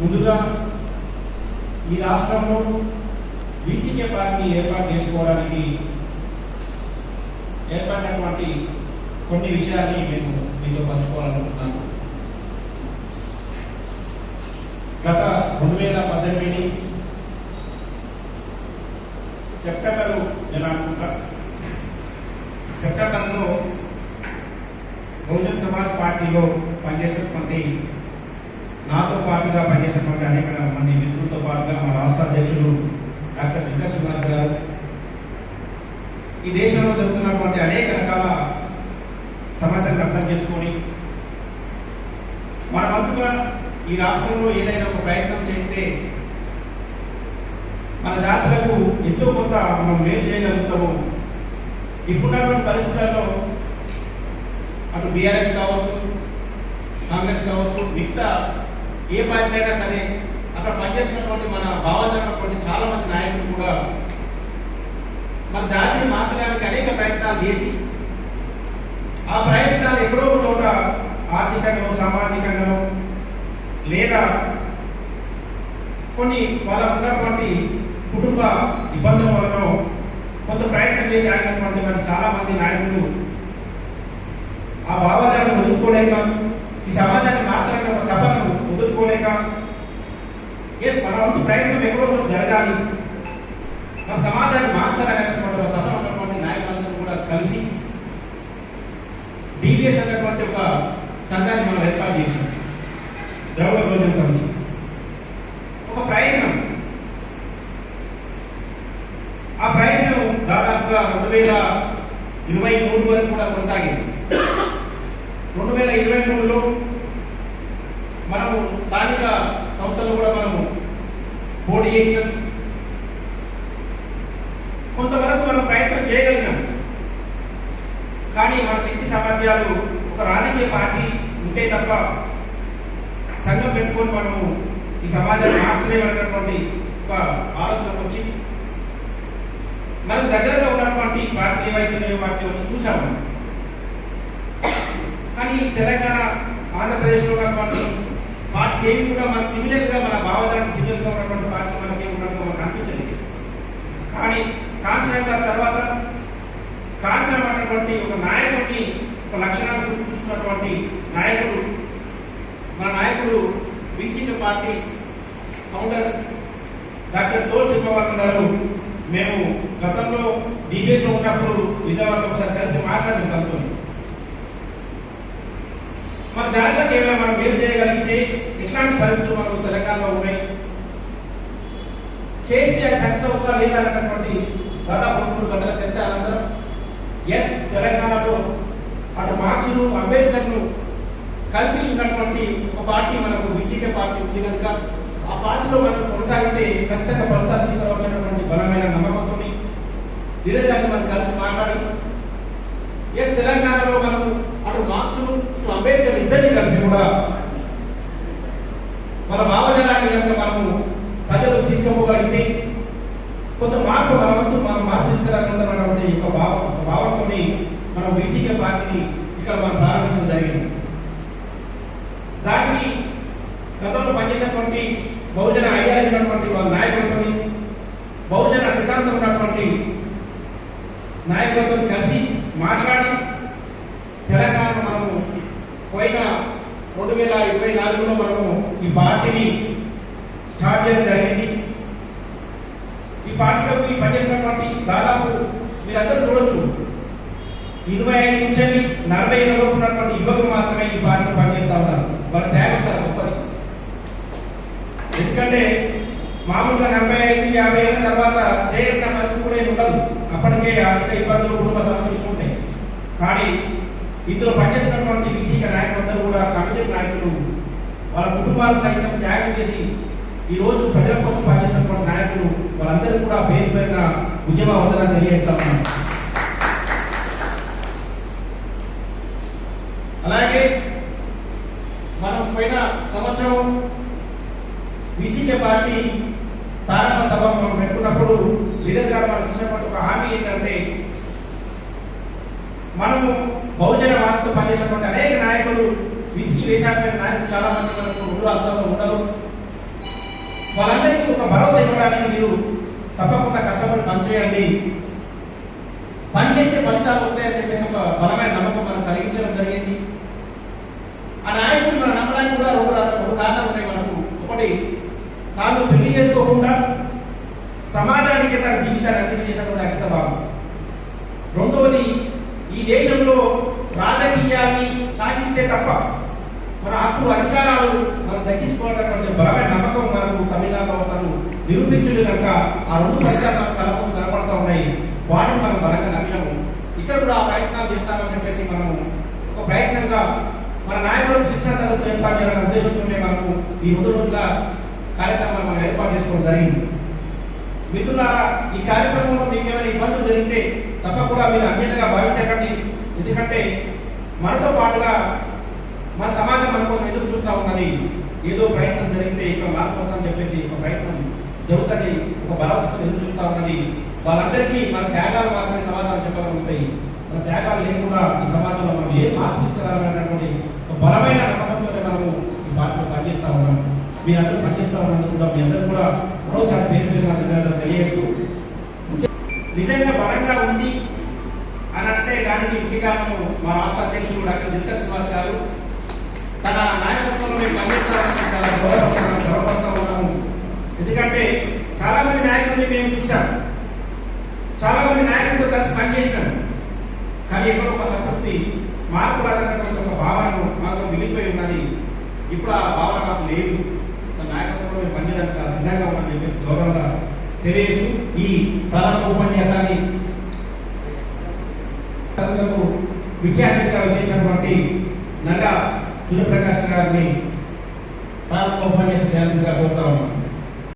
ముందుగా ఈ రాష్ట్రంలో బీసీకే పార్టీ ఏర్పాటు చేసుకోవడానికి ఏర్పడినటువంటి కొన్ని విషయాన్ని మేము మీతో పంచుకోవాలనుకుంటున్నాను. గత రెండు వేల పద్దెనిమిది సెప్టెంబర్ నేను అనుకుంటా సెప్టెంబర్లో బహుజన్ సమాజ్ పార్టీలో పనిచేసినటువంటి నాతో పాటుగా పనిచేసినటువంటి అనేక మంది మిత్రులతో పాటుగా మా రాష్ట్ర అధ్యక్షులు డాక్టర్ వెంకట శ్రీనివాస్ గారు. ఈ దేశంలో జరుగుతున్నటువంటి అనేక రకాల సమస్యలను అర్థం చేసుకొని మన వంతుగా ఈ రాష్ట్రంలో ఏదైనా ఒక ప్రయత్నం చేస్తే మన జాతులకు ఎంతో కొంత మనం మేలు చేయగలుగుతాము. ఇప్పుడున్నటువంటి పరిస్థితులలో అటు బీఆర్ఎస్ కావచ్చు కాంగ్రెస్ కావచ్చు మిగతా ఏ పార్టీ అయినా సరే అక్కడ పనిచేస్తున్నటువంటి మన భావజనటువంటి చాలా మంది నాయకులు కూడా మన జాతిని మార్చడానికి అనేక ప్రయత్నాలు చేసి ఆ ప్రయత్నాలు ఎక్కడో ఒక చోట ఆర్థికంగా సామాజికంగా లేదా కొన్ని వాళ్ళ ఉన్నటువంటి కుటుంబ ఇబ్బందుల వలన కొంత ప్రయత్నం చేసి ఆగినటువంటి మన చాలా మంది నాయకులు ఆ భావజాలను ఎదుర్కోలేక ఈ సమాజాన్ని మార్చడానికి ఒక తపనను వదులుకోలేక ఎస్ మన వంతు ప్రయత్నం ఎక్కడో ఒకటి జరగాలి. మన సమాజాన్ని మార్చాలనేటువంటి ఒక తపన ఉన్నటువంటి నాయకులందరూ కూడా కలిసి డివిఎస్ అనేటువంటి ఒక సంఘాన్ని మనం ఏర్పాటు చేసినాం. ద్రవిడ భోజన సంఘం. ఒక ప్రయత్నం. ఆ ప్రయత్నం దాదాపుగా రెండు వేల ఇరవై మూడు వరకు కూడా కొనసాగింది రెండు వేల ఇరవై మూడులో మనము స్థానిక సంస్థలు కూడా మనము పోటీ చేసినాం కొంతవరకు మనం ప్రయత్నం చేయగలిగినాం కానీ మన శక్తి సామర్థ్యాలు ఒక రాజకీయ పార్టీ ఉంటే తప్ప సంఘం పెట్టుకొని మనము ఈ సమాజాన్ని మార్చలేమనేటువంటి ఒక ఆలోచనకు వచ్చి మనకు దగ్గరగా ఉన్నటువంటి పార్టీ ఏవైతున్నాయో వాటిని మనం చూసాము కానీ తెలంగాణ ఆంధ్రప్రదేశ్లో ఉన్నటువంటి వాటికి ఏమి కూడా మనకు సిమిలర్గా మన భావజానికి సిమిలర్గా ఉన్నటువంటి పార్టీ మనకి ఉన్నట్టుగా మనకు అనిపించలేదు కానీ కాన్స్టాంట్ తర్వాత కాన్స్టాంట్ అన్నటువంటి ఒక నాయకుడిని ఒక లక్షణాలు గుర్తించుకున్నటువంటి నాయకుడు మన నాయకుడు BCT party founder doctor Thol Thippavarma గారు మేము గతంలో డీబీఎస్లో ఉన్నప్పుడు విజయవాడలో ఒకసారి కలిసి మాట్లాడిన తనతో మన జాతరకు ఏమైనా మనం మేలు చేయగలిగితే ఎట్లాంటి పరిస్థితులు మనకు తెలంగాణలో ఉన్నాయి? చేస్తే అది సక్సెస్ అవుతా లేదా అన్నటువంటి దాదాపు మూడు గంటల చర్చ అనంతరం. ఎస్ తెలంగాణలో అటు మార్క్స్ను అంబేద్కర్ను కలిపి ఉన్నటువంటి ఒక పార్టీ మనకు బీసీకే పార్టీ ఉంది కనుక ఆ పార్టీలో మనం కొనసాగితే ఖచ్చితంగా ఫలితాలు తీసుకురావచ్చినటువంటి బలమైన నమ్మకంతో నిరంజన్ మనం కలిసి మాట్లాడి. ఎస్ తెలంగాణలో మనము అటు మార్క్స్ ఇటు అంబేద్కర్ ఇద్దరిని కలిపి కూడా మన భావజనాన్ని కనుక మనము ప్రజలకు తీసుకోగలిగితే కొంత మార్పు మన వంతు మనం మార్పు తీసుకురాగలన్నటువంటి ఒక భావ భావంతో మనం బీసీకే పార్టీని ఇక్కడ మనం ప్రారంభించడం జరిగింది. దానికి గతంలో పనిచేసినటువంటి బహుజన ఐడియాలజీ ఉన్నటువంటి వాళ్ళ నాయకులతో బహుజన సిద్ధాంతం ఉన్నటువంటి నాయకులతో కలిసి మాట్లాడి తెలంగాణ మనము పోయిన రెండు వేల ఇరవై నాలుగులో మనము ఈ పార్టీని స్టార్ట్ చేయడం జరిగింది. ఈ పార్టీలో మీ పనిచేసినటువంటి దాదాపు మీరందరూ చూడొచ్చు. ఇరవై ఐదు నుంచి నలభై ఏళ్ళలో ఉన్నటువంటి యువకులు మాత్రమే ఈ పార్టీలో పనిచేస్తా ఉన్నారు. వాళ్ళ త్యాగం చాలా గొప్పది. ఎందుకంటే మామూలుగా నలభై ఐదు యాభై ఏళ్ళ తర్వాత చేయని పరిస్థితి కూడా ఏమి ఉండదు. అప్పటికే ఆర్థిక ఇబ్బందులు కుటుంబ సమస్యలు ఉంటాయి. కానీ ఇందులో పనిచేస్తున్నటువంటి విసి నాయకులందరూ కూడా కమిటీ నాయకులు వాళ్ళ కుటుంబాలు సైతం త్యాగం చేసి ఈ రోజు ప్రజల కోసం పనిచేస్తున్నటువంటి నాయకులు వాళ్ళందరూ కూడా పేరు పైన ఉద్యమ వందనాలు తెలియజేస్తా ఉన్నాను అలాగే మనం పోయిన సంవత్సరం బీసీకే పార్టీ ప్రారంభ సభ మనం పెట్టుకున్నప్పుడు లీడర్ గారు మనకు ఇచ్చినటువంటి ఒక హామీ ఏంటంటే మనము బహుజన వాదతో పనిచేసినటువంటి అనేక నాయకులు విసిగి వేసాడిపోయిన నాయకులు చాలా మంది మనకు రెండు రాష్ట్రాల్లో ఉండరు. వాళ్ళందరికీ ఒక భరోసా ఇవ్వడానికి మీరు తప్పకుండా కష్టపడి పనిచేయండి పని చేస్తే ఫలితాలు వస్తాయని చెప్పేసి ఒక బలమైన నమ్మకం మనం కలిగించడం జరిగింది. ఆ నాయకుడు మన నమ్మడానికి కూడా రెండు రెండు కారణాలు ఉన్నాయి మనకు. ఒకటి తాను పెళ్ళి చేసుకోకుండా సమాజానికి తన జీవితాన్ని అంకితం చేసినటువంటి అంకిత భావం రెండవది ఈ దేశంలో రాజకీయాన్ని శాసిస్తే తప్ప మన హక్కు అధికారాలు మనం దక్కించుకోవాలన్నటువంటి బలమైన నమ్మకం మనకు తమిళనాడులో తను నిరూపించింది కనుక ఆ రెండు ఫలితాలు మనకు కనపడుతూ ఉన్నాయి. వాటిని మనం బలంగా నమ్మినాము. ఇక్కడ కూడా ఆ ప్రయత్నాలు చేస్తామని చెప్పేసి మనము ఒక ప్రయత్నంగా మన నాయకులకు శిక్షణ తరగతులు ఏర్పాటు చేయాలనే ఉద్దేశంతోనే మనకు ఈ రెండు రోజుల కార్యక్రమాలు మనం ఏర్పాటు చేసుకోవడం జరిగింది. మిత్రులారా ఈ కార్యక్రమంలో మీకు ఏమైనా ఇబ్బందులు జరిగితే తప్పకుండా మీరు అన్యతగా భావించకండి. ఎందుకంటే మనతో పాటుగా మన సమాజం మన కోసం ఎదురు చూస్తూ ఉన్నది. ఏదో ప్రయత్నం జరిగితే ఇక్కడ మార్పు వస్తుందని చెప్పేసి ఒక ప్రయత్నం జరుగుతుంది. ఒక బలవంతం ఎదురు చూస్తూ ఉన్నది. వాళ్ళందరికీ మన త్యాగాలు మాత్రమే సమాజాలు చెప్పగలుగుతాయి. మన త్యాగాలు లేకుండా ఈ సమాజంలో మనం ఏ మార్పు తీసుకురావాలనేటువంటి ఒక బలమైన నమ్మకం మనము ఈ పార్టీలో పనిచేస్తా మీ అందరూ పనిచేస్తా కూడా మీ అందరూ కూడా మరోసారి పేరు పేరు మా దగ్గర తెలియజేస్తూ నిజంగా బలంగా ఉంది అని అంటే దానికి ముఖ్య కారణము మా రాష్ట్ర అధ్యక్షుడు డాక్టర్ దుర్గా శ్రీనివాస్ గారు తన నాయకత్వంలో మేము పనిచేస్తామని చాలా గౌరవంగా గౌరవంగా ఉన్నాము. ఎందుకంటే చాలా మంది నాయకుల్ని మేము చూసాం చాలా మంది నాయకులతో కలిసి పనిచేసినాం. కానీ ఎక్కడ ఒక సంతృప్తి మార్పు రాదన్నటువంటి ఒక భావన మాకు మిగిలిపోయి ఉన్నది. ఇప్పుడు ఆ భావన నాకు లేదు. కూడా మేము పనిచేయడానికి చాలా సిద్ధంగా ఉన్నామని చెప్పేసి గౌరవంగా తెలియజేస్తూ ఈ ప్రారంభ ఉపన్యాసాన్ని తరగతులకు ముఖ్య అతిథిగా వచ్చేసినటువంటి నగ సూర్యప్రకాష్ గారిని ప్రారంభ ఉపన్యాసం చేయాల్సిందిగా కోరుతా ఉన్నాం.